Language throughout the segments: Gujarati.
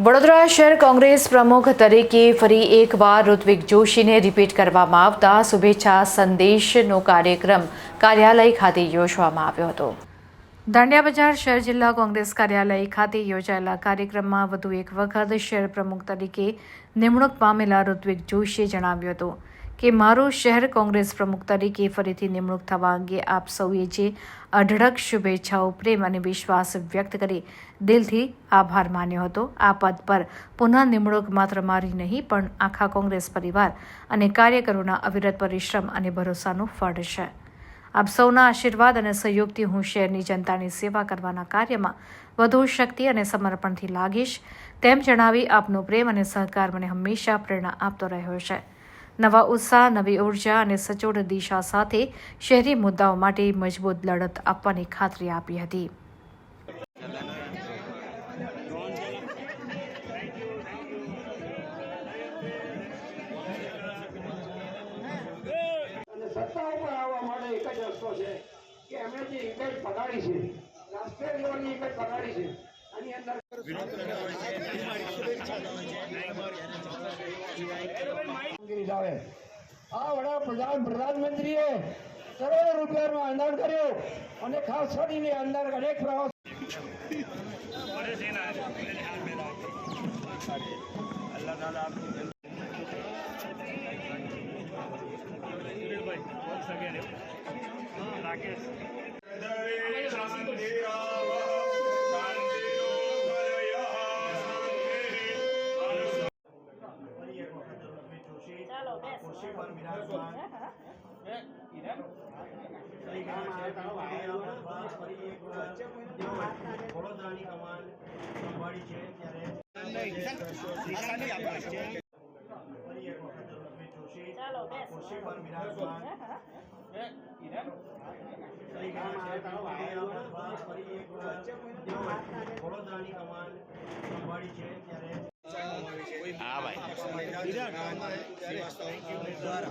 વડોદરા શહેર કોંગ્રેસ પ્રમુખ તરીકે ફરી એકવાર ઋત્વિક જોશીને રિપીટ કરવામાં આવતા શુભેચ્છા સંદેશનો કાર્યક્રમ કાર્યાલય ખાતે યોજવામાં આવ્યો હતો. દાંડિયા બજાર શહેર જિલ્લા કોંગ્રેસ કાર્યાલય ખાતે યોજાયેલા કાર્યક્રમમાં વધુ એક વખત શહેર પ્રમુખ તરીકે નિમણૂક પામેલા ઋત્વિક જોશીએ જણાવ્યું હતું. કે મારું શહેર કોંગ્રેસ પ્રમુખ તરીકે ફરીથી નિમણૂક થવા અંગે આપ સૌએ જે અઢળક શુભેચ્છાઓ, પ્રેમ અને વિશ્વાસ વ્યક્ત કરી દિલથી આભાર માન્યો હતો. આ પદ પર પુનઃ નિમણૂક માત્ર મારી નહીં, પણ આખા કોંગ્રેસ પરિવાર અને કાર્યકરોના અવિરત પરિશ્રમ અને ભરોસાનું ફળ છે. આપ સૌના આશીર્વાદ અને સહયોગથી હું શહેરની જનતાની સેવા કરવાના કાર્યમાં વધુ શક્તિ અને સમર્પણથી લાગીશ, તેમ જણાવી આપનો પ્રેમ અને સહકાર મને હંમેશા પ્રેરણા આપતો રહ્યો છે. નવા ઉત્સાહ, નવી ઊર્જા અને સચોટ દિશા સાથે શહેરી મુદ્દાઓ માટે મજબૂત લડત આપવાની ખાતરી આપી હતી. સત્તા ઉપર એક જ પગાડી છે રાષ્ટ્રીય અંદર કામગીરી ચાલે. આ વડાપ્રધાન પ્રધાનમંત્રીએ કરોડો નું અંદાજ કર્યું અને ખાસ કરીને અંદર અનેક પ્રવાસ વડોદરાની કમાન સંભાળી છે ત્યારે ફરી એક વખત રમેશ જોશી ખુરશી પર બિરાજમાન વડોદરાની કમાન સંભાળી છે ત્યારે હા ભાઈ. દ્વારા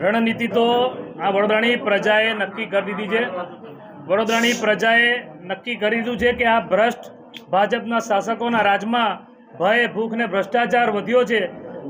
રણનીતિ તો આ વડોદરાની પ્રજાએ નક્કી કરી દીધી છે. વડોદરાની પ્રજાએ નક્કી કરી દીધું છે કે આ ભ્રષ્ટ ભાજપના શાસકોના રાજમાં ભય, ભૂખ ને ભ્રષ્ટાચાર વધ્યો છે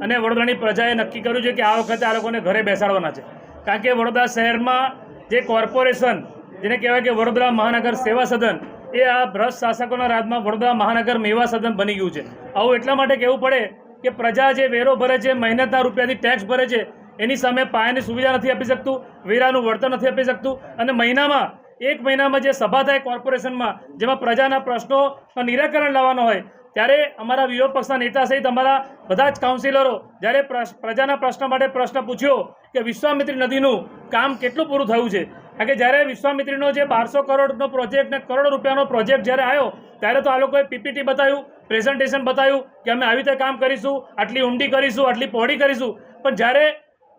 અને વડોદરાની પ્રજાએ નક્કી કર્યું છે કે આ વખતે આ લોકોને ઘરે બેસાડવાના છે. કારણ કે વડોદરા શહેરમાં જે કોર્પોરેશન, જેને કહેવાય કે વડોદરા મહાનગર સેવા સદન, એ આ ભ્રષ્ટ શાસકોના રાજમાં વડોદરા મહાનગર મેવા સદન બની ગયું છે. આવું એટલા માટે કહેવું પડે કે પ્રજા જે વેરો ભરે છે, મહેનતના રૂપિયાથી ટેક્સ ભરે છે, એની સામે પાયાની સુવિધા નથી આપી શકતું, વેરાનું વળતર નથી આપી શકતું. અને મહિનામાં, એક મહિનામાં જે સભા થાય કોર્પોરેશનમાં, જેમાં પ્રજાના પ્રશ્નોનું નિરાકરણ લાવવાનો હોય, ત્યારે અમારા વિરોધ પક્ષના નેતા સહિત અમારા બધા જ કાઉન્સિલરો જ્યારે પ્રજાના પ્રશ્ન માટે પ્રશ્ન પૂછ્યો કે વિશ્વામિત્રી નદીનું કામ કેટલું પૂરું થયું છે? કારણ કે જ્યારે વિશ્વામિત્રીનો જે બારસો કરોડનો પ્રોજેક્ટ ને કરોડ રૂપિયાનો પ્રોજેક્ટ જ્યારે આવ્યો, ત્યારે તો આ લોકોએ પીપીટી બતાવ્યું પ્રેઝન્ટેશન બતાવ્યું કે અમે આવી રીતે કામ કરીશું, આટલી ઊંડી કરીશું, આટલી પહોળી કરીશું. પણ જ્યારે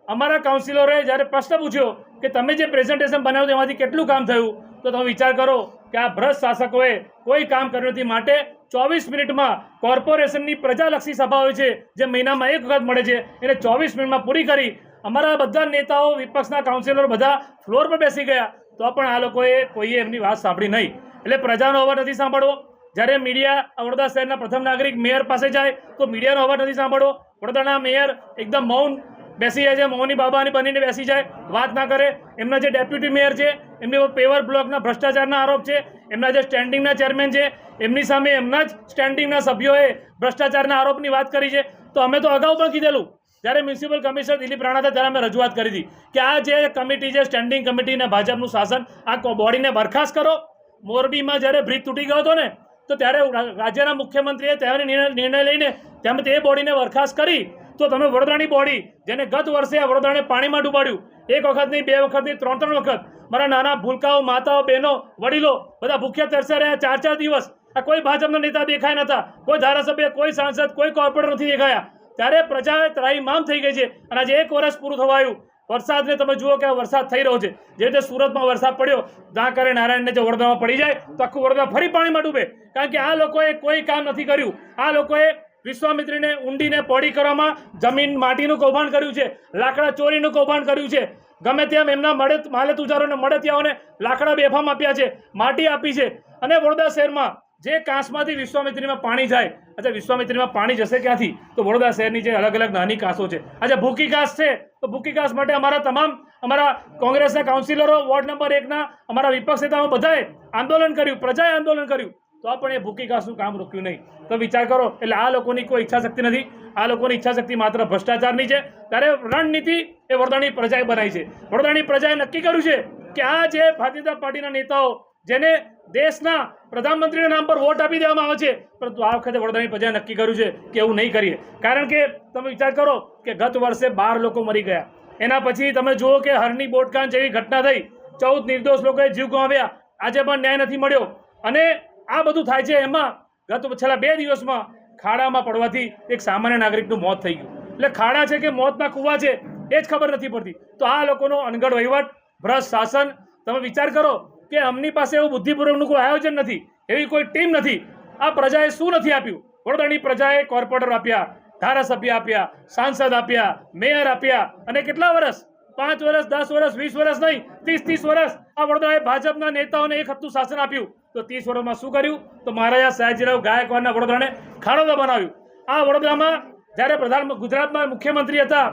અમારા કાઉન્સિલરોએ જ્યારે પ્રશ્ન પૂછ્યો કે તમે જે પ્રેઝન્ટેશન બનાવ્યું તેમાંથી કેટલું કામ થયું, તો તમે વિચાર કરો કે આ ભ્રષ્ટ શાસકોએ કોઈ કામ કર્યું નથી. માટે ચોવીસ મિનિટમાં કોર્પોરેશનની પ્રજાલક્ષી સભા હોય છે, જે મહિનામાં એક વખત મળે છે, એને ચોવીસ મિનિટમાં પૂરી કરી અમારા બધા નેતાઓ, વિપક્ષના કાઉન્સિલરો બધા ફ્લોર પર બેસી ગયા. તો પણ આ લોકોએ કોઈએ એમની વાત સાંભળી નહીં. એટલે પ્રજાનો અવાજ નથી સાંભળવો. જ્યારે મીડિયા વડોદરા શહેરના પ્રથમ નાગરિક મેયર પાસે જાય, તો મીડિયાનો અવાજ નથી સાંભળવો. વડોદરાના મેયર એકદમ મૌન બેસી જાય છે, મૌની બાબાની બનીને બેસી જાય, વાત ના કરે. એમના જે ડેપ્યુટી મેયર છે, એમની પેવર બ્લોકના ભ્રષ્ટાચારના આરોપ છે, એમના જે સ્ટેન્ડિંગના ચેરમેન છે, એમની સામે એમના જ સ્ટેન્ડિંગના સભ્યોએ ભ્રષ્ટાચારના આરોપની વાત કરી છે. તો અમે તો અગાઉ પણ કીધેલું, જ્યારે મ્યુનિસિપલ કમિશનર દિલીપ રાણા હતા, ત્યારે અમે રજૂઆત કરી હતી કે આ જે કમિટી છે, સ્ટેન્ડિંગ કમિટી અને ભાજપનું શાસન, આ બોડીને બરખાસ્ત કરો. મોરબીમાં જ્યારે બ્રિજ તૂટી ગયો હતો ને તો ત્યારે રાજ્યના મુખ્યમંત્રીએ ત્યારે નિર્ણય લઈને તેમ તે બોડીને બરખાસ્ત કરી. તો તમે વડોદરાની બોડી, જેને ગત વર્ષે આ વડોદરાને પાણીમાં ડૂબાડ્યું, એક વખત નહીં બે વખત ત્રણ ત્રણ વખત, મારા નાના ભૂલકાઓ, માતાઓ, બહેનો, વડીલો, બધા ભૂખ્યા તરસ્યા રહ્યા ચાર ચાર દિવસ, આ કોઈ ભાજપના નેતા દેખાય નતા, કોઈ ધારાસભ્ય, કોઈ સાંસદ, કોઈ કોર્પોરેટર નથી દેખાયા. ત્યારે પ્રજા ત્રાહીમામ થઈ ગઈ છે અને આજે એક વર્ષ પૂરું થવા આવ્યું વરસાદને તમે જુઓ કે વરસાદ થઈ રહ્યો છે. જે રીતે સુરતમાં વરસાદ પડ્યો, ત્યાં કરે નારાયણને જો વડોદરામાં પડી જાય, તો આખું વડોદરા ફરી પાણીમાં ડૂબે. કારણ કે આ લોકોએ કોઈ કામ નથી કર્યું. આ લોકોએ વિશ્વામિત્રીને ઊંડીને પોડી કરવામાં જમીન માટીનું કૌભાંડ કર્યું છે, લાકડા ચોરીનું કૌભાંડ કર્યું છે. ગમે તેમ એમના મળે માલે તુજારોને મળતિયાઓને લાકડા બેફામ આપ્યા છે, માટી આપી છે. અને વડોદરા શહેરમાં જે કાંસમાંથી વિશ્વામિત્રીમાં પાણી જાય, અચ્છા, વિશ્વામિત્રીમાં પાણી જશે ક્યાંથી? તો વડોદરા શહેરની જે અલગ અલગ નાની કાંસો છે. આજે ભૂકી કાંસ છે. તો ભૂકી કાંસ માટે અમારા તમામ, અમારા કોંગ્રેસના કાઉન્સિલરો, વોર્ડ નંબર એકના, અમારા વિપક્ષ નેતાઓ બધાએ આંદોલન કર્યું, પ્રજાએ આંદોલન કર્યું. તો પણ એ ભૂકી ઘાસનું કામ રોક્યું નહીં. તો વિચાર કરો, એટલે આ લોકોની કોઈ ઈચ્છા શક્તિ નથી. આ લોકોની ઈચ્છા શક્તિ માત્ર ભ્રષ્ટાચારની છે. ત્યારે રણનીતિ એ વડોદરાની પ્રજાએ બનાવી છે. વડોદરાની પ્રજાએ નક્કી કર્યું છે કે આ જે ભારતીય જનતા પાર્ટીના નેતાઓ જેને દેશના પ્રધાનમંત્રીના નામ પર વોટ આપી દેવામાં આવે છે. પરંતુ આ વખતે વડોદરાની પ્રજાએ નક્કી કર્યું છે કે એવું નહીં કરીએ. કારણ કે તમે વિચાર કરો કે ગત વર્ષે બાર લોકો મરી ગયા. એના પછી તમે જુઓ કે હરની બોટકાન જેવી ઘટના થઈ. ચૌદ નિર્દોષ લોકોએ જીવ ગુમાવ્યા. આજે પણ ન્યાય નથી મળ્યો. અને આ બધું થાય છે એમાં ગત છેલ્લા બે દિવસમાં ખાડામાં પડવાથી એક સામાન્ય નાગરિકનું મોત થઈ ગયું. એટલે ખાડા છે કે મોતના કૂવા છે, એ જ ખબર નથી પડતી. તો આ લોકોનો અનગઢ વહીવટ, ભ્રષ્ટ શાસન, તમે વિચાર કરો કે અમની પાસે એવું બુદ્ધિપૂર્વકનું કોઈ આયોજન નથી, એવી કોઈ ટીમ નથી. આ પ્રજાએ શું નથી આપ્યું? વડોદરાની પ્રજાએ કોર્પોરેટર આપ્યા, ધારાસભ્ય આપ્યા, સાંસદ આપ્યા, મેયર આપ્યા અને કેટલા વર્ષ પાંચ વર્ષ દસ વર્ષ વીસ વર્ષ નહીં, ત્રીસ ત્રીસ વર્ષ આ વડોદરાએ ભાજપના નેતાઓને એક હપ્તું શાસન આપ્યું. તો ત્રીસ વર્ષમાં શું કર્યું? તો મહારાજા સયાજીરાવ ગાયકવાડના વડોદરાને ખાડોદા બનાવ્યું. આ વડોદરામાં જ્યારે પ્રધાન ગુજરાતમાં મુખ્યમંત્રી હતા,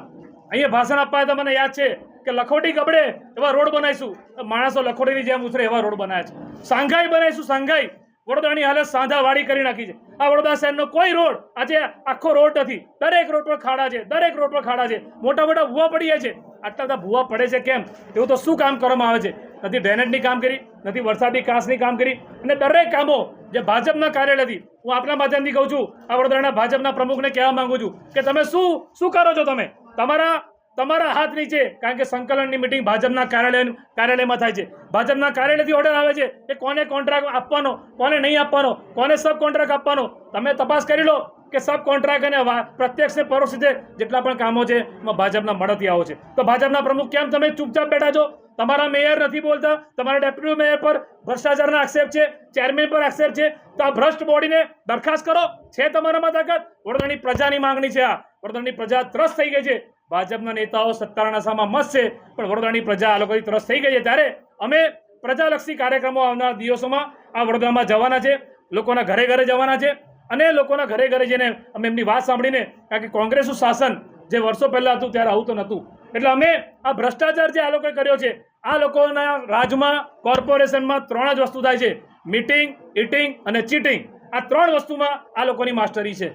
અહીંયા ભાષણ આપવા હતા મને યાદ છે કે લખોટી કપડે એવા રોડ બનાવીશું. માણસો લખોટીની જેમ ઉતરે એવા રોડ બનાવ્યા છે. સાંઘાઈ બનાવીશું, સાંઘાઈ. વડોદરાની હાલત સાંધાવાળી કરી નાખી છે. આ વડોદરા શહેરનો કોઈ રોડ આજે આખો રોડ નથી. દરેક રોડ પર ખાડા છે, દરેક રોડ પર ખાડા છે. મોટા મોટા ભૂવા પડી છે. આટલા બધા ભૂવા પડે છે કેમ? એવું તો શું કામ કરવામાં આવે છે? નથી ડ્રેનેજની કામ કરી, નથી વરસાદી કાંસની કામ કરી. અને દરેક કામો જે ભાજપના કાર્યાલયથી, હું આપના માધ્યમથી કહું છું, આ વડોદરાના ભાજપના પ્રમુખને કહેવા માંગુ છું કે તમે શું શું કરો છો તમે? તમારા તમારા હાથ નીચે કારણ કે સંકલનની મિટિંગ ભાજપના કાર્યાલય કાર્યાલયમાં થાય છે. ભાજપના કાર્યાલયથી ઓર્ડર આવે છે કે કોને કોન્ટ્રાક્ટ આપવાનો, કોને નહીં આપવાનો, કોને સબ કોન્ટ્રાક્ટ આપવાનો? તમે તપાસ કરી લો કે સબ કોન્ટ્રાક્ટ અને પ્રત્યક્ષ ને પરોક્ષ રીતે જેટલા પણ કામો છે, એમાં ભાજપના મળતિયાઓ છે. તો ભાજપના પ્રમુખ કેમ? તમે ચૂપચાપ બેઠા છો. તમારા મેયર નથી બોલતા. તમારા ડેપ્યુટી મેયર પર ભ્રષ્ટાચારના આક્ષેપ છે. ચેરમેન પર આક્ષેપ છે. તો આ ભ્રષ્ટ બોડીને દરખાસ્ત કરો. છે તમારામાં તાકાત? વડોદરાની પ્રજાની માંગણી છે આ. વડોદરાની પ્રજા ત્રસ્ત થઈ ગઈ છે. ભાજપના નેતાઓ સત્તાના નશામાં મસ્ત છે, પણ વડોદરાની પ્રજા આ લોકોથી ત્રસ્ત થઈ ગઈ છે. ત્યારે અમે પ્રજાલક્ષી કાર્યક્રમો આવનાર દિવસોમાં આ વડોદરામાં જવાના છે, લોકોના ઘરે ઘરે જવાના છે અને લોકોના ઘરે ઘરે જઈને અમે એમની વાત સાંભળીને, કારણ કે કોંગ્રેસનું શાસન જે વર્ષો પહેલાં હતું ત્યારે આવું તો નહોતું. એટલે અમે આ ભ્રષ્ટાચાર જે આ લોકોએ કર્યો છે, આ લોકોના રાજમાં, કોર્પોરેશનમાં ત્રણ જ વસ્તુ થાય છે. મીટિંગ, ઇટિંગ અને ચીટિંગ. આ ત્રણ વસ્તુમાં આ લોકોની માસ્ટરી છે.